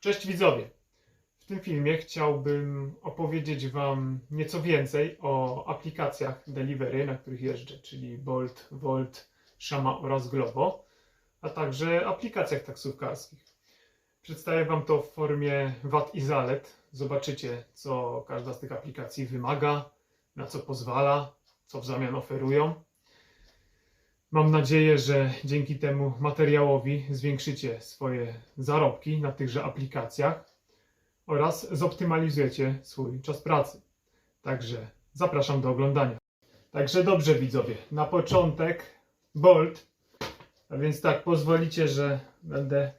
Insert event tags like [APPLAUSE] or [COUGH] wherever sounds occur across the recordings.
Cześć widzowie! W tym filmie chciałbym opowiedzieć Wam nieco więcej o aplikacjach delivery, na których jeżdżę, czyli Bolt, Volt, Shama oraz Glovo, a także aplikacjach taksówkarskich. Przedstawię Wam to w formie wad i zalet. Zobaczycie, co każda z tych aplikacji wymaga, na co pozwala, co w zamian oferują. Mam nadzieję, że dzięki temu materiałowi zwiększycie swoje zarobki na tychże aplikacjach oraz zoptymalizujecie swój czas pracy. Także zapraszam do oglądania. Także dobrze widzowie, na początek Bolt, a więc tak pozwolicie, że będę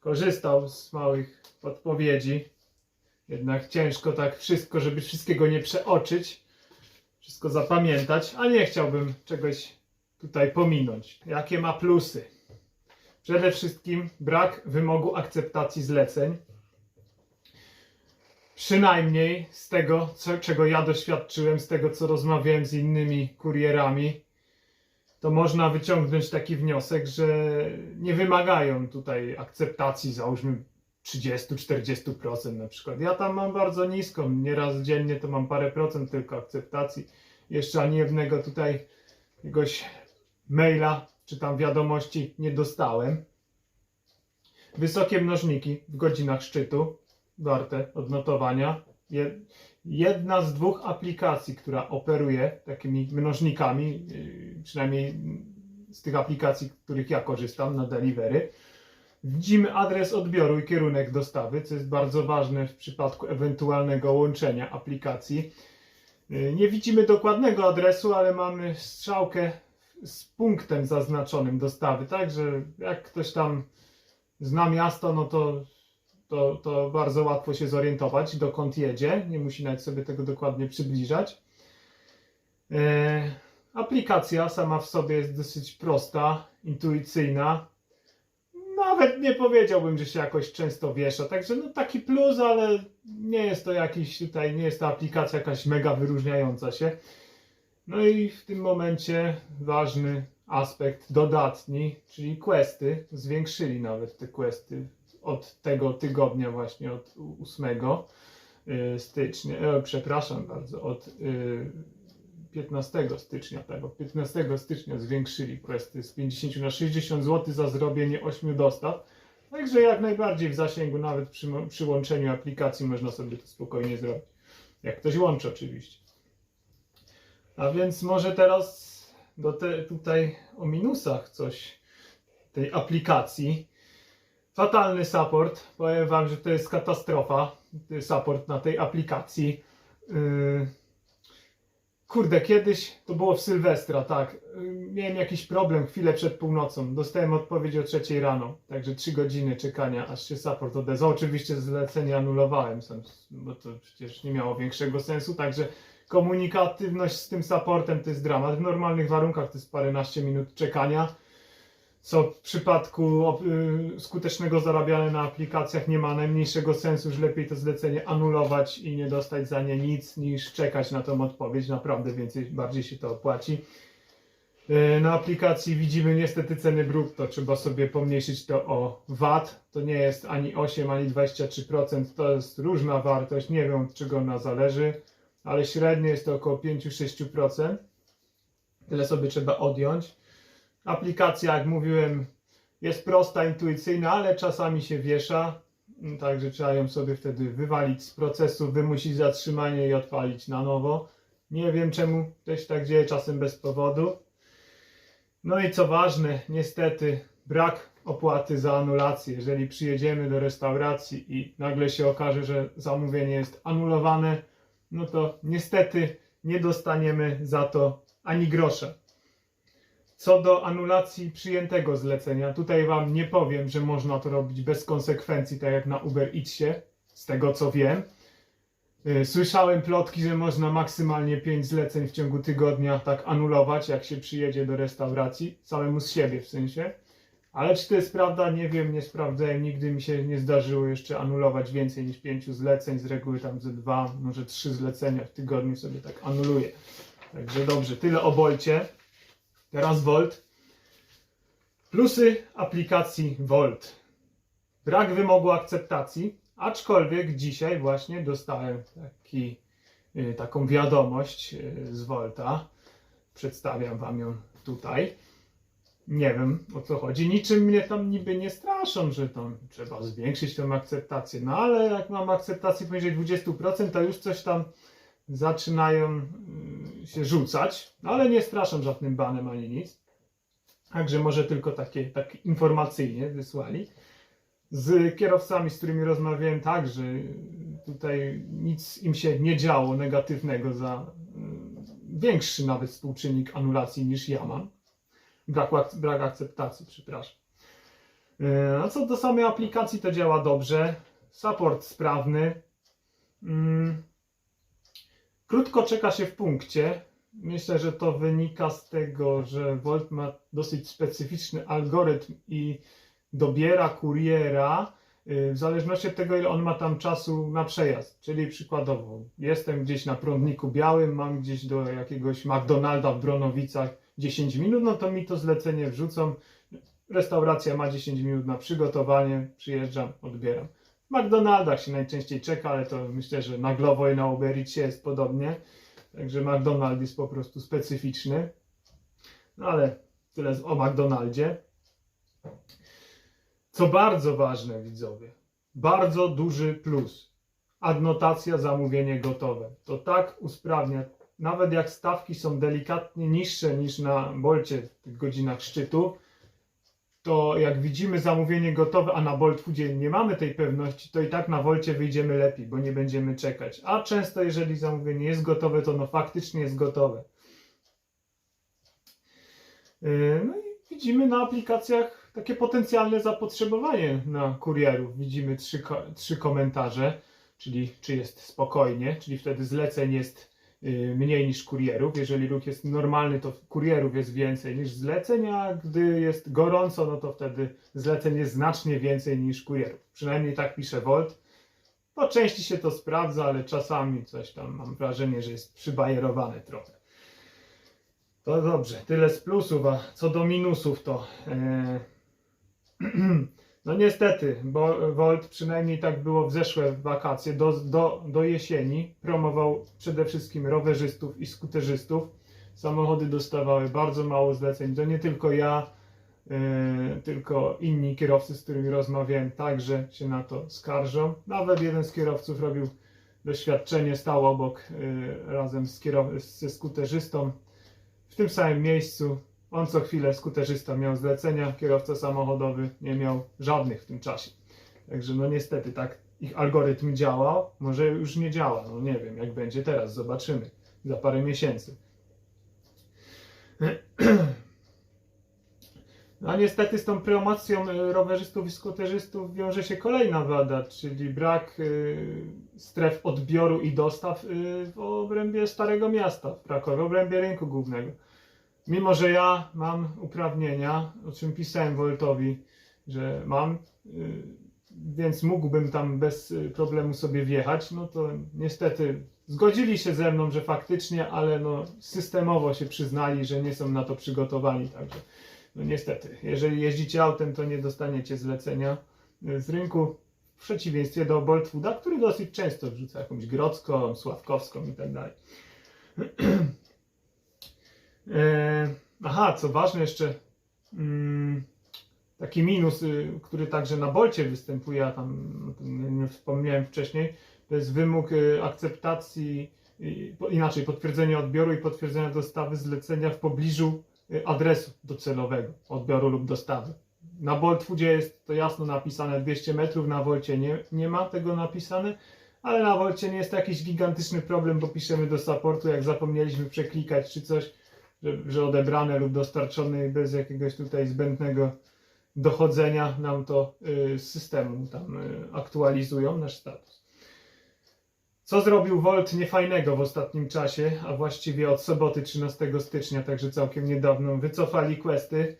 korzystał z małych podpowiedzi. Jednak ciężko tak wszystko, żeby wszystkiego nie przeoczyć, wszystko zapamiętać, a nie chciałbym czegoś tutaj pominąć. Jakie ma plusy? Przede wszystkim brak wymogu akceptacji zleceń. Przynajmniej z tego, co, czego ja doświadczyłem, z tego, co rozmawiałem z innymi kurierami, to można wyciągnąć taki wniosek, że nie wymagają tutaj akceptacji, załóżmy 30-40% na przykład. Ja tam mam bardzo niską, nieraz dziennie to mam parę procent tylko akceptacji. Jeszcze ani jednego tutaj jakiegoś maila czy tam wiadomości nie dostałem. Wysokie mnożniki w godzinach szczytu, warte odnotowania. Je- Jedna z dwóch aplikacji, która operuje takimi mnożnikami, yy, przynajmniej z tych aplikacji, których ja korzystam na delivery, widzimy adres odbioru i kierunek dostawy, co jest bardzo ważne w przypadku ewentualnego łączenia aplikacji. Yy, Nie widzimy dokładnego adresu, ale mamy strzałkę z punktem zaznaczonym dostawy, tak, że jak ktoś tam zna miasto, no to, to, to bardzo łatwo się zorientować, dokąd jedzie, nie musi nawet sobie tego dokładnie przybliżać. E, aplikacja sama w sobie jest dosyć prosta, intuicyjna. Nawet nie powiedziałbym, że się jakoś często wiesza, także no taki plus, ale nie jest to jakiś tutaj, nie jest to aplikacja jakaś mega wyróżniająca się. No i w tym momencie ważny aspekt dodatni, czyli questy. Zwiększyli nawet te questy od tego tygodnia właśnie, od 8 y, stycznia, e, przepraszam bardzo, od y, 15 stycznia, tak, od 15 stycznia zwiększyli questy z 50 na 60 zł za zrobienie 8 dostaw. Także jak najbardziej w zasięgu, nawet przy, przy łączeniu aplikacji można sobie to spokojnie zrobić. Jak ktoś łączy oczywiście. A więc może teraz do te, tutaj o minusach coś tej aplikacji. Fatalny support. Powiem Wam, że to jest katastrofa. y, Support na tej aplikacji. Yy, Kurde, kiedyś to było w Sylwestra, tak. Yy, Miałem jakiś problem chwilę przed północą. Dostałem odpowiedź o trzeciej rano. Także 3 godziny czekania, aż się support odezwał. Oczywiście zlecenie anulowałem, bo to przecież nie miało większego sensu. Także komunikatywność z tym supportem to jest dramat. W normalnych warunkach to jest paręnaście minut czekania, co w przypadku y, skutecznego zarabiania na aplikacjach nie ma najmniejszego sensu, że lepiej to zlecenie anulować i nie dostać za nie nic, niż czekać na tą odpowiedź. Naprawdę więcej, bardziej się to opłaci. Y, Na aplikacji widzimy niestety ceny brutto. Trzeba sobie pomniejszyć to o VAT. To nie jest ani 8, ani 23%. To jest różna wartość. Nie wiem od czego ona zależy ale średnio jest to około 5-6%. Tyle sobie trzeba odjąć. Aplikacja, jak mówiłem, jest prosta, intuicyjna, ale czasami się wiesza. Mm, Także trzeba ją sobie wtedy wywalić z procesu, wymusić zatrzymanie i odpalić na nowo. Nie wiem czemu też tak dzieje, czasem bez powodu. No i co ważne, niestety brak opłaty za anulację. Jeżeli przyjedziemy do restauracji i nagle się okaże, że zamówienie jest anulowane, no to niestety nie dostaniemy za to ani grosza. Co do anulacji przyjętego zlecenia, tutaj Wam nie powiem, że można to robić bez konsekwencji, tak jak na Uber Eatsie, z tego co wiem. Yy, Słyszałem plotki, że można maksymalnie 5 zleceń w ciągu tygodnia tak anulować, jak się przyjedzie do restauracji, samemu z siebie w sensie. Ale czy to jest prawda? Nie wiem, nie sprawdzałem. Nigdy mi się nie zdarzyło jeszcze anulować więcej niż pięciu zleceń. Z reguły tam ze dwa, może trzy zlecenia w tygodniu sobie tak anuluję. Także dobrze, tyle o Bolcie. Teraz Volt. Plusy aplikacji Volt. brak wymogu akceptacji, aczkolwiek dzisiaj właśnie dostałem taki, y, taką wiadomość y, z Volta. Przedstawiam Wam ją tutaj. Nie wiem o co chodzi. Niczym mnie tam niby nie straszą, że tam trzeba zwiększyć tę akceptację. No ale jak mam akceptację poniżej 20%, to już coś tam zaczynają y, się rzucać. No ale nie straszą żadnym banem ani nic. Także może tylko takie, tak informacyjnie wysłali. Z kierowcami, z którymi rozmawiałem, także tutaj nic im się nie działo negatywnego za y, większy nawet współczynnik anulacji niż ja mam. Brak, ak- brak akceptacji, przepraszam. E, A co do samej aplikacji, to działa dobrze. Support sprawny. Mm. Krótko czeka się w punkcie. Myślę, że to wynika z tego, że Volt ma dosyć specyficzny algorytm i dobiera kuriera w zależności od tego, ile on ma tam czasu na przejazd. Czyli przykładowo, jestem gdzieś na prądniku białym, mam gdzieś do jakiegoś McDonalda w Bronowicach 10 minut, no to mi to zlecenie wrzucą. Restauracja ma 10 minut na przygotowanie, przyjeżdżam, odbieram. W McDonaldach się najczęściej czeka, ale to myślę, że na Glovo i na Uber Eatsie jest podobnie. Także McDonald jest po prostu specyficzny. No ale tyle o McDonaldzie. Co bardzo ważne, widzowie, bardzo duży plus. Adnotacja, zamówienie gotowe. To tak usprawnia, nawet jak stawki są delikatnie niższe niż na Bolcie w tych godzinach szczytu, to jak widzimy zamówienie gotowe, a na Bolt Foodzie nie mamy tej pewności, to i tak na Wolcie wyjdziemy lepiej, bo nie będziemy czekać. A często, jeżeli zamówienie jest gotowe, to no faktycznie jest gotowe. Yy, No i widzimy na aplikacjach takie potencjalne zapotrzebowanie na kurierów. Widzimy trzy, trzy komentarze, czyli czy jest spokojnie, czyli wtedy zleceń jest yy, mniej niż kurierów. Jeżeli ruch jest normalny, to kurierów jest więcej niż zleceń, a gdy jest gorąco, no to wtedy zleceń jest znacznie więcej niż kurierów. Przynajmniej tak pisze Volt. Po części się to sprawdza, ale czasami coś tam mam wrażenie, że jest przybajerowane trochę. To dobrze, tyle z plusów, a co do minusów to. E... [CLEARS THROAT] No niestety, bo Volt przynajmniej tak było w zeszłe wakacje, do, do, do jesieni promował przede wszystkim rowerzystów i skuterzystów. Samochody dostawały bardzo mało zleceń. To nie tylko ja, e, tylko inni kierowcy, z którymi rozmawiałem, także się na to skarżą. Nawet jeden z kierowców robił doświadczenie, stał obok e, razem z kierow- ze skuterzystą w tym samym miejscu. On co chwilę skuterzysta miał zlecenia, kierowca samochodowy nie miał żadnych w tym czasie. Także no niestety tak ich algorytm działał, może już nie działa, no nie wiem jak będzie teraz, zobaczymy za parę miesięcy. A [CLEARS THROAT] niestety z tą promocją y, rowerzystów i skuterzystów wiąże się kolejna wada, czyli brak y, stref odbioru i dostaw y, w obrębie Starego Miasta, w Krakowie, w obrębie rynku głównego. Mimo, że ja mam uprawnienia, o czym pisałem Woltowi, że mam, y, więc mógłbym tam bez y, problemu sobie wjechać, no to niestety zgodzili się ze mną, że faktycznie, ale no systemowo się przyznali, że nie są na to przygotowani, także no niestety, jeżeli jeździcie autem, to nie dostaniecie zlecenia y, z rynku, w przeciwieństwie do Bolt Fooda, który dosyć często wrzuca jakąś grodzką, sławkowską i tak dalej. [CLEARS THROAT] E, aha, co ważne jeszcze, mm, taki minus, y, który także na Bolcie występuje, a tam wspomniałem wcześniej, to jest wymóg y, akceptacji, y, inaczej potwierdzenia odbioru i potwierdzenia dostawy zlecenia w pobliżu adresu docelowego odbioru lub dostawy. Na Bolt Foodzie jest to jasno napisane 200 metrów, na Wolcie nie, nie ma tego napisane, ale na Wolcie nie jest to jakiś gigantyczny problem, bo piszemy do supportu, jak zapomnieliśmy przeklikać czy coś, że, że odebrane lub dostarczone bez jakiegoś tutaj zbędnego dochodzenia nam to y, z systemu tam y, aktualizują nasz status. Co zrobił Volt niefajnego w ostatnim czasie, a właściwie od soboty 13 stycznia, także całkiem niedawno, wycofali questy,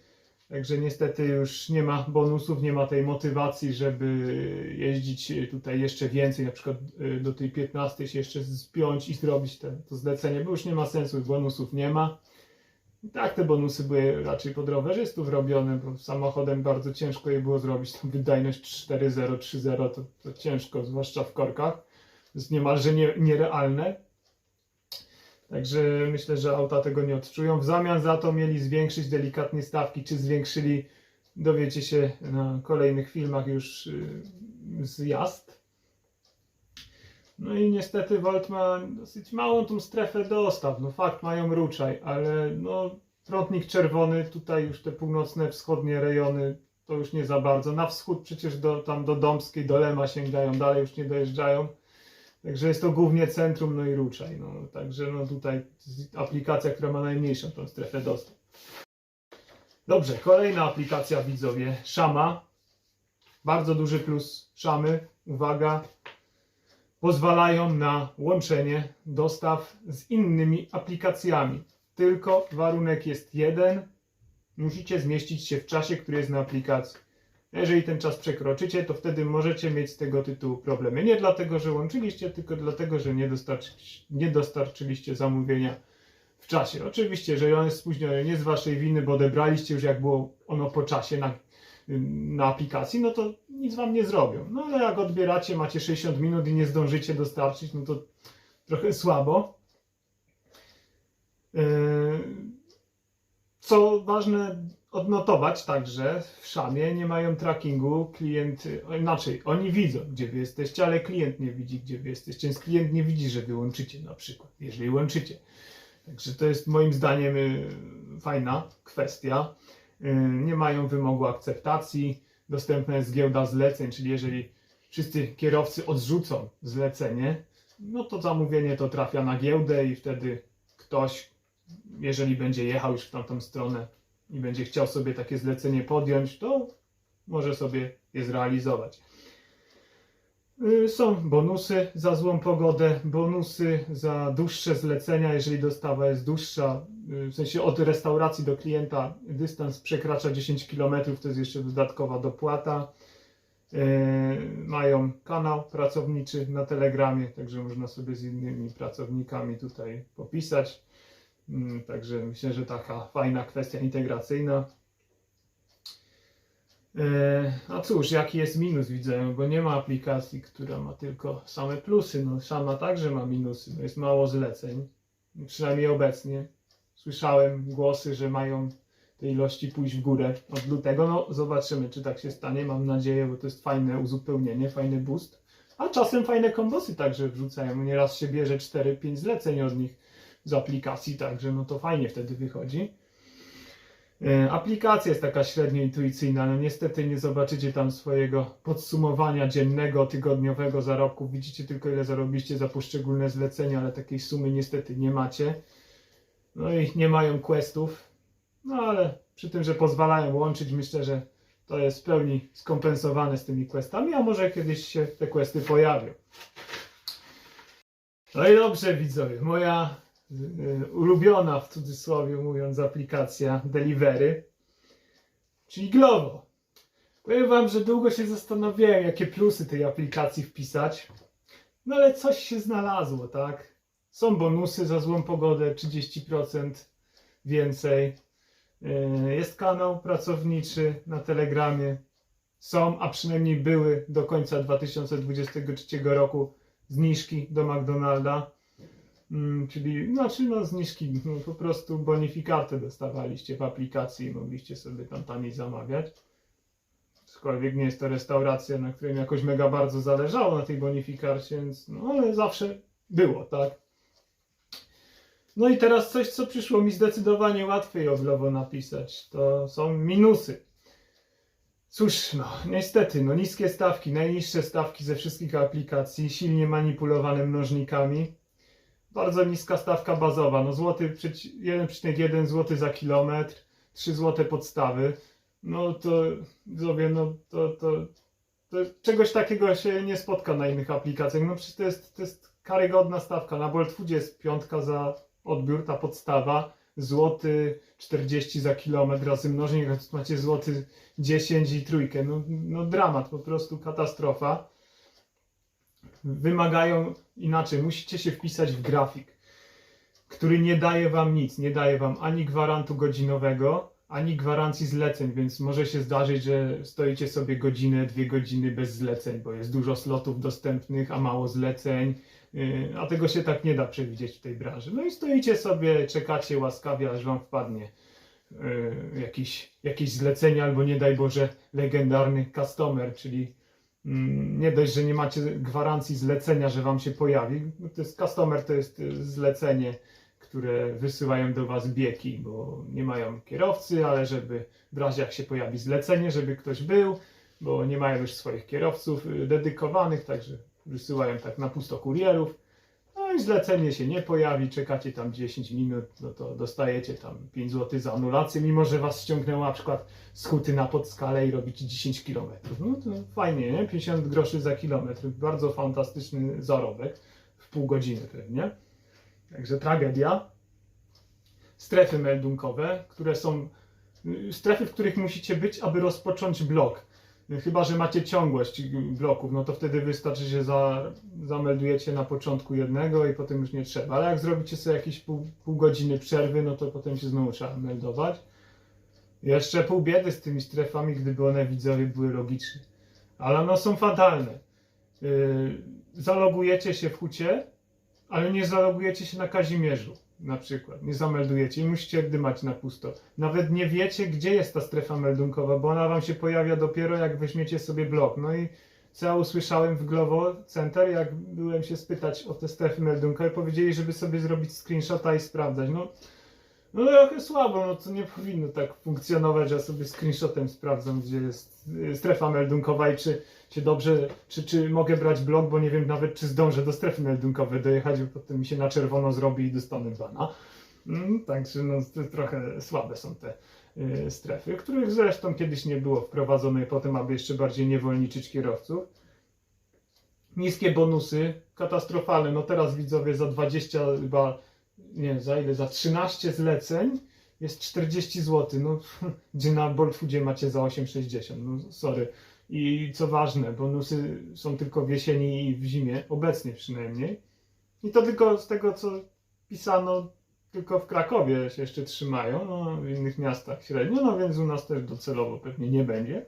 także niestety już nie ma bonusów, nie ma tej motywacji, żeby jeździć tutaj jeszcze więcej, na przykład y, do tej 15 się jeszcze spiąć i zrobić te, to zlecenie, bo już nie ma sensu, bonusów nie ma. Tak te bonusy były raczej pod rowerzystów robione, bo samochodem bardzo ciężko je było zrobić. Tam wydajność 4.0, 3.0 to, to ciężko, zwłaszcza w korkach. To jest niemalże nie, nierealne. Także myślę, że auta tego nie odczują. W zamian za to mieli zwiększyć delikatnie stawki, czy zwiększyli, dowiecie się na kolejnych filmach już yy, z jazd. No i niestety Volt ma dosyć małą tą strefę dostaw. No fakt, mają ruczaj, ale no trątnik czerwony, tutaj już te północne, wschodnie rejony to już nie za bardzo. Na wschód przecież do, tam do Domskiej, do Lema sięgają, dalej już nie dojeżdżają. Także jest to głównie centrum, no i ruczaj. No, także no tutaj aplikacja, która ma najmniejszą tą strefę dostaw. Dobrze, kolejna aplikacja widzowie, Shama. Bardzo duży plus Shamy. Uwaga, pozwalają na łączenie dostaw z innymi aplikacjami. Tylko warunek jest jeden. Musicie zmieścić się w czasie, który jest na aplikacji. Jeżeli ten czas przekroczycie, to wtedy możecie mieć z tego tytułu problemy. Nie dlatego, że łączyliście, tylko dlatego, że nie, dostarczy, nie dostarczyliście zamówienia w czasie. Oczywiście, jeżeli on jest spóźniony, nie z waszej winy, bo odebraliście już jak było ono po czasie na, na aplikacji, no to nic wam nie zrobią. No ale jak odbieracie, macie 60 minut i nie zdążycie dostarczyć, no to trochę słabo. Yy, Co ważne odnotować także, w Szamie nie mają trackingu, klient, inaczej, oni widzą, gdzie wy jesteście, ale klient nie widzi, gdzie wy jesteście, więc klient nie widzi, że wy łączycie na przykład, jeżeli łączycie. Także to jest moim zdaniem y, fajna kwestia. Y, Nie mają wymogu akceptacji, dostępna jest giełda zleceń, czyli jeżeli wszyscy kierowcy odrzucą zlecenie, no to zamówienie to trafia na giełdę i wtedy ktoś, jeżeli będzie jechał już w tamtą stronę i będzie chciał sobie takie zlecenie podjąć, to może sobie je zrealizować. Y, Są bonusy za złą pogodę, bonusy za dłuższe zlecenia, jeżeli dostawa jest dłuższa, y, w sensie od restauracji do klienta dystans przekracza 10 km, to jest jeszcze dodatkowa dopłata. Y, Mają kanał pracowniczy na Telegramie, także można sobie z innymi pracownikami tutaj popisać. Mm, Także myślę, że taka fajna kwestia integracyjna. E, A cóż, jaki jest minus widzę, bo nie ma aplikacji, która ma tylko same plusy. No, sama także ma minusy. No, jest mało zleceń, przynajmniej obecnie. Słyszałem głosy, że mają te ilości pójść w górę od lutego. No, zobaczymy, czy tak się stanie. Mam nadzieję, bo to jest fajne uzupełnienie, fajny boost. A czasem fajne kombosy także wrzucają. Nieraz się bierze 4-5 zleceń od nich z aplikacji, także no to fajnie wtedy wychodzi. E, Aplikacja jest taka średnio intuicyjna, no niestety nie zobaczycie tam swojego podsumowania dziennego, tygodniowego zarobku. Widzicie tylko ile zarobiliście za poszczególne zlecenia, ale takiej sumy niestety nie macie. No i nie mają questów, no ale przy tym, że pozwalają łączyć, myślę, że to jest w pełni skompensowane z tymi questami, a może kiedyś się te questy pojawią. No i dobrze widzowie, moja ulubiona w cudzysłowie mówiąc aplikacja Delivery, czyli Glovo. Powiem wam, że długo się zastanawiałem, jakie plusy tej aplikacji wpisać, no ale coś się znalazło, tak? Są bonusy za złą pogodę, 30% więcej. Yy, Jest kanał pracowniczy na Telegramie. Są, a przynajmniej były do końca 2023 roku zniżki do McDonalda. Mm, czyli, znaczy no zniżki, no, po prostu bonifikatę dostawaliście w aplikacji i mogliście sobie tam taniej zamawiać. Aczkolwiek nie jest to restauracja, na której jakoś mega bardzo zależało na tej bonifikacie, więc no ale zawsze było, tak? No i teraz coś, co przyszło mi zdecydowanie łatwiej o Glovo napisać, to są minusy. Cóż, no niestety, no niskie stawki, najniższe stawki ze wszystkich aplikacji, silnie manipulowane mnożnikami. Bardzo niska stawka bazowa, no złoty, przeci- 1,1 zł za kilometr, 3 zł podstawy. No to sobie, no to, to, to czegoś takiego się nie spotka na innych aplikacjach. No przecież to jest, to jest karygodna stawka. Na Bolt Foodzie jest piątka za odbiór, ta podstawa, złoty 40 za kilometr razy mnożnik, macie złoty 10 i trójkę. No, no dramat, po prostu katastrofa. Wymagają inaczej, musicie się wpisać w grafik. który nie daje wam nic, nie daje wam ani gwarantu godzinowego, ani gwarancji zleceń, więc może się zdarzyć, że stoicie sobie godzinę, dwie godziny bez zleceń, bo jest dużo slotów dostępnych, a mało zleceń, yy, a tego się tak nie da przewidzieć w tej branży. No i stoicie sobie, czekacie łaskawie, aż wam wpadnie yy, jakiś, jakieś zlecenie, albo nie daj Boże, legendarny customer, czyli nie dość, że nie macie gwarancji zlecenia, że wam się pojawi, no to jest customer, to jest y, zlecenie, które wysyłają do was bieki, bo nie mają kierowcy, ale żeby w razie jak się pojawi zlecenie, żeby ktoś był, bo nie mają już swoich kierowców y, dedykowanych, także wysyłają tak na pusto kurierów. I zlecenie się nie pojawi, czekacie tam 10 minut, no to dostajecie tam 5 zł za anulację, mimo że was ściągnęło na przykład z huty na podskalę i robicie 10 km. No to fajnie, nie? 50 groszy za kilometr, bardzo fantastyczny zarobek, w pół godziny pewnie. Także tragedia. Strefy meldunkowe, które są y, strefy, w których musicie być, aby rozpocząć blok. Chyba, że macie ciągłość bloków, no to wtedy wystarczy, że za, zameldujecie na początku jednego i potem już nie trzeba. Ale jak zrobicie sobie jakieś pół, pół godziny przerwy, no to potem się znowu trzeba meldować. Jeszcze pół biedy z tymi strefami, gdyby one widzowie były logiczne. Ale one są fatalne. Yy, zalogujecie się w hucie, ale nie zalogujecie się na Kazimierzu na przykład, nie zameldujecie i musicie dymać na pusto. Nawet nie wiecie, gdzie jest ta strefa meldunkowa, bo ona wam się pojawia dopiero jak weźmiecie sobie blok. No i co ja usłyszałem w Glovo Center, jak byłem się spytać o te strefy meldunkowe, powiedzieli, żeby sobie zrobić screenshota i sprawdzać. No, no trochę słabo, no to nie powinno tak funkcjonować, że ja sobie screenshotem sprawdzam, gdzie jest strefa meldunkowa i czy, czy dobrze, czy, czy mogę brać blok, bo nie wiem nawet, czy zdążę do strefy meldunkowej dojechać, bo potem mi się na czerwono zrobi i dostanę bana. Mm, Także no, trochę słabe są te y, strefy, których zresztą kiedyś nie było wprowadzone po tym, aby jeszcze bardziej niewolniczyć kierowców. Niskie bonusy, katastrofalne. No teraz widzowie za 20 chyba, nie za ile, za 13 zleceń jest 40 zł, no [LAUGHS] gdzie na Boltfoodzie macie za 8,60, no sorry. I co ważne, bonusy są tylko w jesieni i w zimie, obecnie przynajmniej. I to tylko z tego, co pisano, tylko w Krakowie się jeszcze trzymają, no w innych miastach średnio, no więc u nas też docelowo pewnie nie będzie.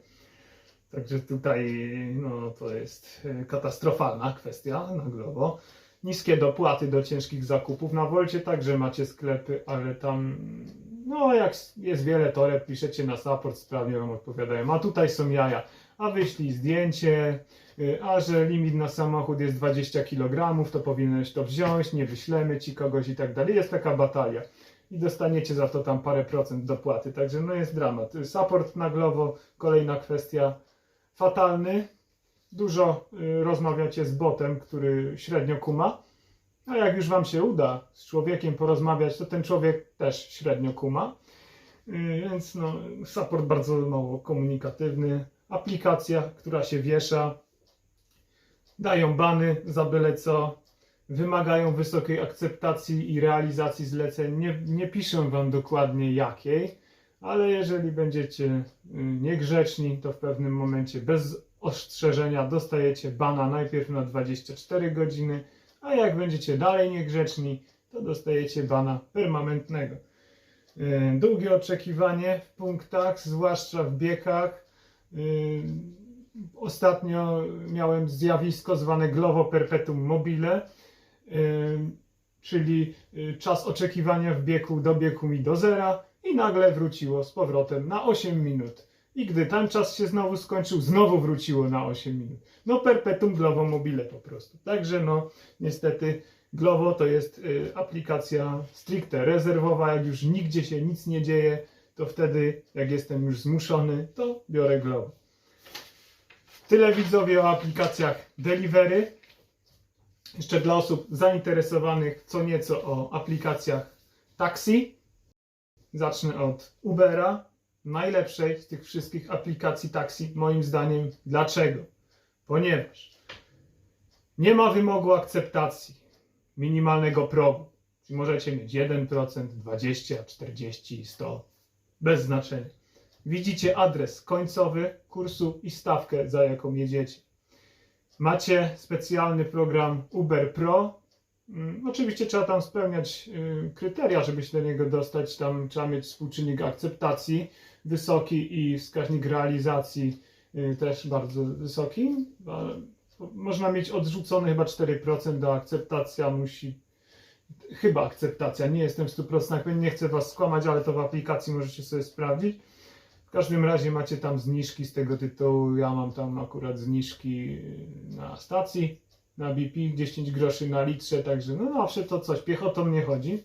Także tutaj no, to jest e, katastrofalna kwestia na Globo. Niskie dopłaty do ciężkich zakupów. Na Wolcie także macie sklepy, ale tam no jak jest wiele toreb, piszecie na support, sprawnie wam odpowiadają. A tutaj są jaja. A wyślij zdjęcie, y, a że limit na samochód jest 20 kg, to powinieneś to wziąć, nie wyślemy ci kogoś i tak dalej. Jest taka batalia. I dostaniecie za to tam parę procent dopłaty. Także no jest dramat. Support na Glovo, kolejna kwestia. Fatalny. Dużo y, rozmawiacie z botem, który średnio kuma. A jak już wam się uda z człowiekiem porozmawiać, to ten człowiek też średnio kuma. Y, Więc no, support bardzo mało komunikatywny. Aplikacja, która się wiesza. Dają bany za byle co. Wymagają wysokiej akceptacji i realizacji zleceń. Nie, nie piszę wam dokładnie jakiej, ale jeżeli będziecie y, niegrzeczni, to w pewnym momencie bez ostrzeżenia dostajecie bana najpierw na 24 godziny, a jak będziecie dalej niegrzeczni, to dostajecie bana permanentnego. Yy, Długie oczekiwanie w punktach, zwłaszcza w biegach. Yy, Ostatnio miałem zjawisko zwane Glovo Perpetuum Mobile, yy, czyli yy, czas oczekiwania w biegu dobiegł mi do zera i nagle wróciło z powrotem na 8 minut. I gdy ten czas się znowu skończył, znowu wróciło na 8 minut. No perpetuum Glovo Mobile po prostu. Także no niestety Glovo to jest y, aplikacja stricte rezerwowa, jak już nigdzie się nic nie dzieje, to wtedy jak jestem już zmuszony, to biorę Glovo. Tyle widzowie o aplikacjach Delivery. Jeszcze dla osób zainteresowanych co nieco o aplikacjach taksi. Zacznę od Ubera, najlepszej z tych wszystkich aplikacji taksi, moim zdaniem. Dlaczego? Ponieważ nie ma wymogu akceptacji minimalnego progu. Czyli możecie mieć 1%, 20, 40, 100, bez znaczenia. Widzicie adres końcowy kursu i stawkę, za jaką jedziecie. Macie specjalny program Uber Pro, Mm, Oczywiście trzeba tam spełniać y, kryteria, żeby się do niego dostać. Tam trzeba mieć współczynnik akceptacji wysoki i wskaźnik realizacji y, też bardzo wysoki. A Można mieć odrzucony chyba 4% do akceptacja musi. Chyba akceptacja, nie jestem w 100% pewien, nie chcę Was skłamać, ale to w aplikacji możecie sobie sprawdzić. W każdym razie macie tam zniżki z tego tytułu. Ja mam tam akurat zniżki na stacji, na BP 10 groszy na litrze, także no zawsze to coś. Piechotą nie chodzi.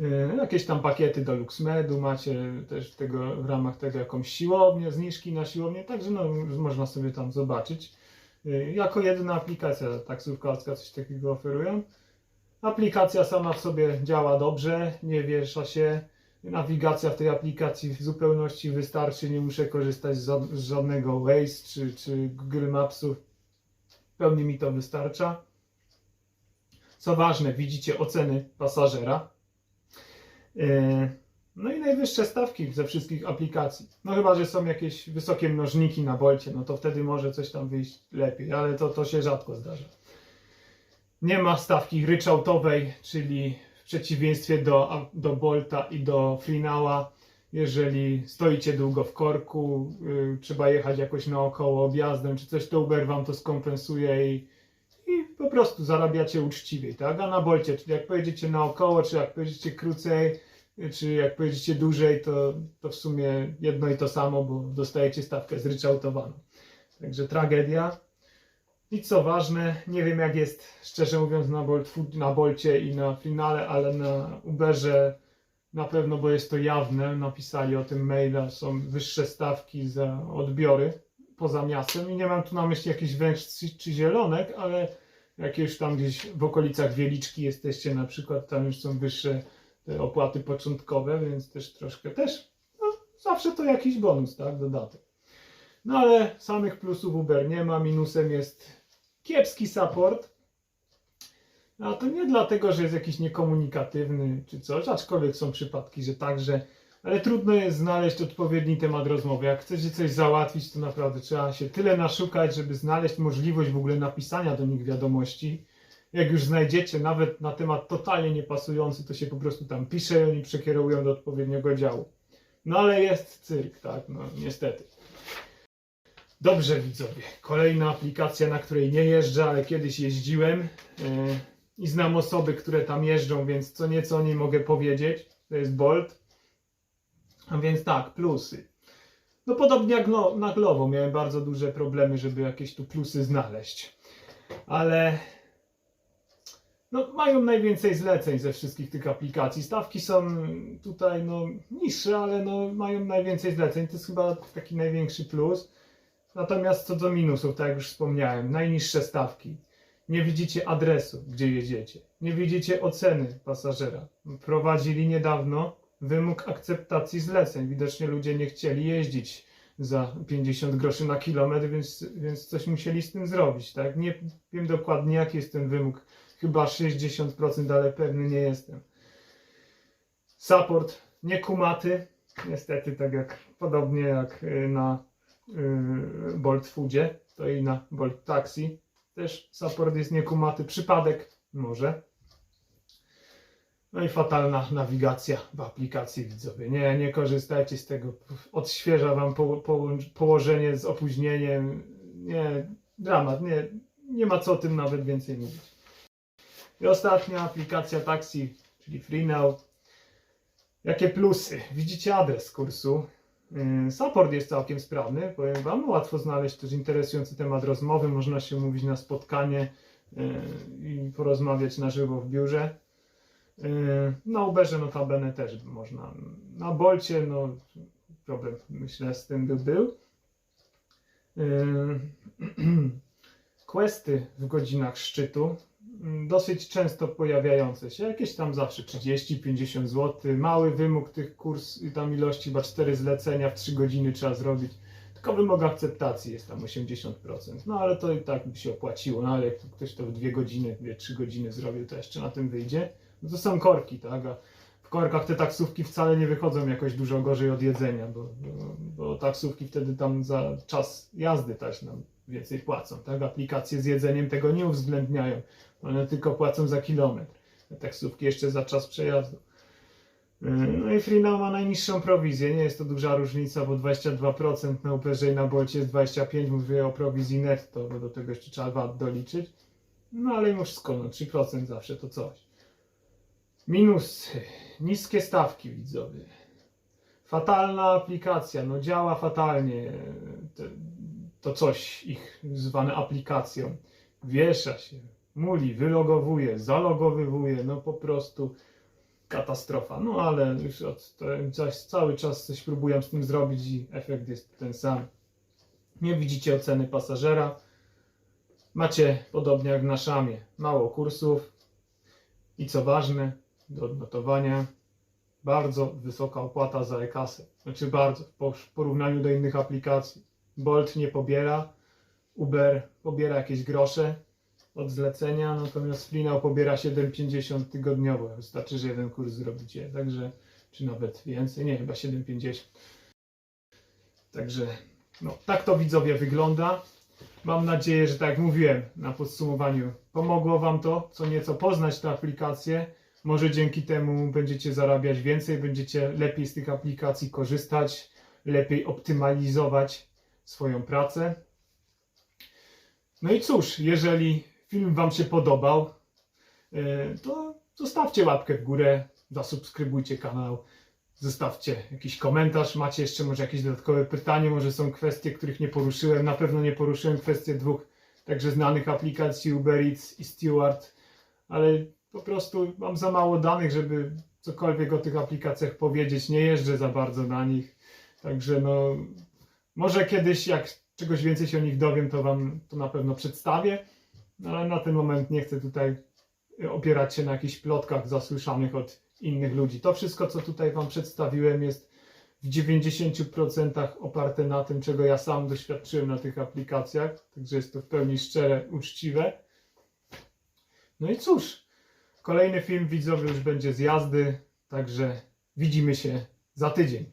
Y, Jakieś tam pakiety do LuxMedu macie też w, tego, w ramach tego jakąś siłownię, zniżki na siłownię, także no, można sobie tam zobaczyć. Y, Jako jedyna aplikacja taksówkarska coś takiego oferują. Aplikacja sama w sobie działa dobrze, nie wiesza się. Nawigacja w tej aplikacji w zupełności wystarczy, nie muszę korzystać z, żad- z żadnego Waze czy, czy Google. W pełni mi to wystarcza. Co ważne, widzicie oceny pasażera. Yy, No i najwyższe stawki ze wszystkich aplikacji. No chyba, że są jakieś wysokie mnożniki na Bolcie, no to wtedy może coś tam wyjść lepiej, ale to, to się rzadko zdarza. Nie ma stawki ryczałtowej, czyli w przeciwieństwie do, do Bolta i do Freenowa, jeżeli stoicie długo w korku, yy, trzeba jechać jakoś naokoło objazdem czy coś, to Uber wam to skompensuje i, i po prostu zarabiacie uczciwiej, tak? A na Bolcie, czyli jak pojedziecie naokoło, czy jak pojedziecie krócej, czy jak pojedziecie dłużej, to, to w sumie jedno i to samo, bo dostajecie stawkę zryczałtowaną. Także tragedia. I co ważne, nie wiem jak jest, szczerze mówiąc, na, Bolt, na Bolcie i na finale, ale na Uberze na pewno, bo jest to jawne, napisali o tym maila, są wyższe stawki za odbiory poza miastem i nie mam tu na myśli jakichś czy, czy Zielonek, ale jak już tam gdzieś w okolicach Wieliczki jesteście na przykład, tam już są wyższe te opłaty początkowe, więc też troszkę też, no, zawsze to jakiś bonus, tak, dodatek. No ale samych plusów Uber nie ma, minusem jest kiepski support. A to nie dlatego, że jest jakiś niekomunikatywny czy coś, aczkolwiek są przypadki, że także, ale trudno jest znaleźć odpowiedni temat rozmowy. Jak chcecie coś załatwić, to naprawdę trzeba się tyle naszukać, żeby znaleźć możliwość w ogóle napisania do nich wiadomości. Jak już znajdziecie nawet na temat totalnie niepasujący, to się po prostu tam pisze i oni przekierowują do odpowiedniego działu. No ale jest cyrk, tak, no niestety. Dobrze widzowie, kolejna aplikacja, na której nie jeżdżę, ale kiedyś jeździłem yy, i znam osoby, które tam jeżdżą, więc co nieco o niej mogę powiedzieć. To jest Bolt. A więc tak, plusy. No podobnie jak na Glovo miałem bardzo duże problemy, żeby jakieś tu plusy znaleźć. Ale no, mają najwięcej zleceń ze wszystkich tych aplikacji. Stawki są tutaj no, niższe, ale no, mają najwięcej zleceń. To jest chyba taki największy plus. Natomiast co do minusów, tak jak już wspomniałem, najniższe stawki. Nie widzicie adresu, gdzie jedziecie. Nie widzicie oceny pasażera. Prowadzili niedawno wymóg akceptacji zleceń. Widocznie ludzie nie chcieli jeździć za 50 groszy na kilometr, więc, więc coś musieli z tym zrobić. Tak? Nie wiem dokładnie, jaki jest ten wymóg. Chyba 60%, ale pewny nie jestem. Support niekumaty. Niestety, tak jak podobnie jak y, na Bolt Foodzie, to i na Bolt Taxi też support jest niekumaty. Przypadek może. No i fatalna nawigacja w aplikacji widzowie. Nie, nie korzystajcie z tego. Odświeża wam po, po, położenie z opóźnieniem. Nie, dramat. Nie, nie ma co o tym nawet więcej mówić. I ostatnia aplikacja taksi, czyli FreeNow. Jakie plusy? Widzicie adres kursu. Yy, Support jest całkiem sprawny, powiem Wam. Łatwo znaleźć też interesujący temat rozmowy. Można się umówić na spotkanie yy, i porozmawiać na żywo w biurze. Yy, Na Uberze notabene też można. Na Bolcie no problem myślę z tym by był. [CLEARS THROAT] Questy w godzinach szczytu dosyć często pojawiające się, jakieś tam zawsze 30-50 zł, mały wymóg tych kurs i tam ilości, chyba 4 zlecenia w 3 godziny trzeba zrobić, tylko wymóg akceptacji jest tam 80%, no ale to i tak by się opłaciło, no ale jak ktoś to w 2 godziny, 2-3 godziny zrobił, to jeszcze na tym wyjdzie, no to są korki, tak, a w korkach te taksówki wcale nie wychodzą jakoś dużo gorzej od jedzenia, bo, bo, bo taksówki wtedy tam za czas jazdy też nam więcej płacą, tak? Aplikacje z jedzeniem tego nie uwzględniają. One tylko płacą za kilometr. Taksówki jeszcze za czas przejazdu. No i Freenow ma najniższą prowizję. Nie jest to duża różnica, bo 22% na Uberze i na Bolcie jest 25%. Mówię o prowizji netto, bo do tego jeszcze trzeba VAT doliczyć. No ale mimo wszystko, no 3% zawsze to coś. Minus niskie stawki widzowie. Fatalna aplikacja, no działa fatalnie. To, coś ich zwane aplikacją. Wiesza się, muli, wylogowuje, zalogowywuje, no po prostu katastrofa. No ale już od coś, cały czas coś próbuję z tym zrobić i efekt jest ten sam. Nie widzicie oceny pasażera. Macie podobnie jak na szamie, mało kursów i co ważne, do odnotowania, bardzo wysoka opłata za e-kasę. Znaczy bardzo, w porównaniu do innych aplikacji. Bolt nie pobiera, Uber pobiera jakieś grosze od zlecenia, natomiast Freenow pobiera 7,50 tygodniowo. Wystarczy, że jeden kurs zrobicie, także, czy nawet więcej, nie, chyba 7,50. Także, no, tak to widzowie wygląda. Mam nadzieję, że tak jak mówiłem na podsumowaniu, pomogło Wam to, co nieco poznać tę aplikację. Może dzięki temu będziecie zarabiać więcej, będziecie lepiej z tych aplikacji korzystać, lepiej optymalizować swoją pracę. No i cóż, jeżeli film Wam się podobał, e, to zostawcie łapkę w górę, zasubskrybujcie kanał, zostawcie jakiś komentarz, macie jeszcze może jakieś dodatkowe pytanie, może są kwestie, których nie poruszyłem, na pewno nie poruszyłem kwestii dwóch także znanych aplikacji Uber Eats i Steward, ale po prostu mam za mało danych, żeby cokolwiek o tych aplikacjach powiedzieć, nie jeżdżę za bardzo na nich, także no może kiedyś jak czegoś więcej się o nich dowiem, to Wam to na pewno przedstawię, no ale na ten moment nie chcę tutaj opierać się na jakichś plotkach zasłyszanych od innych ludzi. To wszystko, co tutaj Wam przedstawiłem, jest w 90% oparte na tym, czego ja sam doświadczyłem na tych aplikacjach, także jest to w pełni szczere, uczciwe. No i cóż, kolejny film widzowy już będzie z jazdy, także widzimy się za tydzień.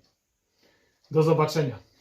Do zobaczenia.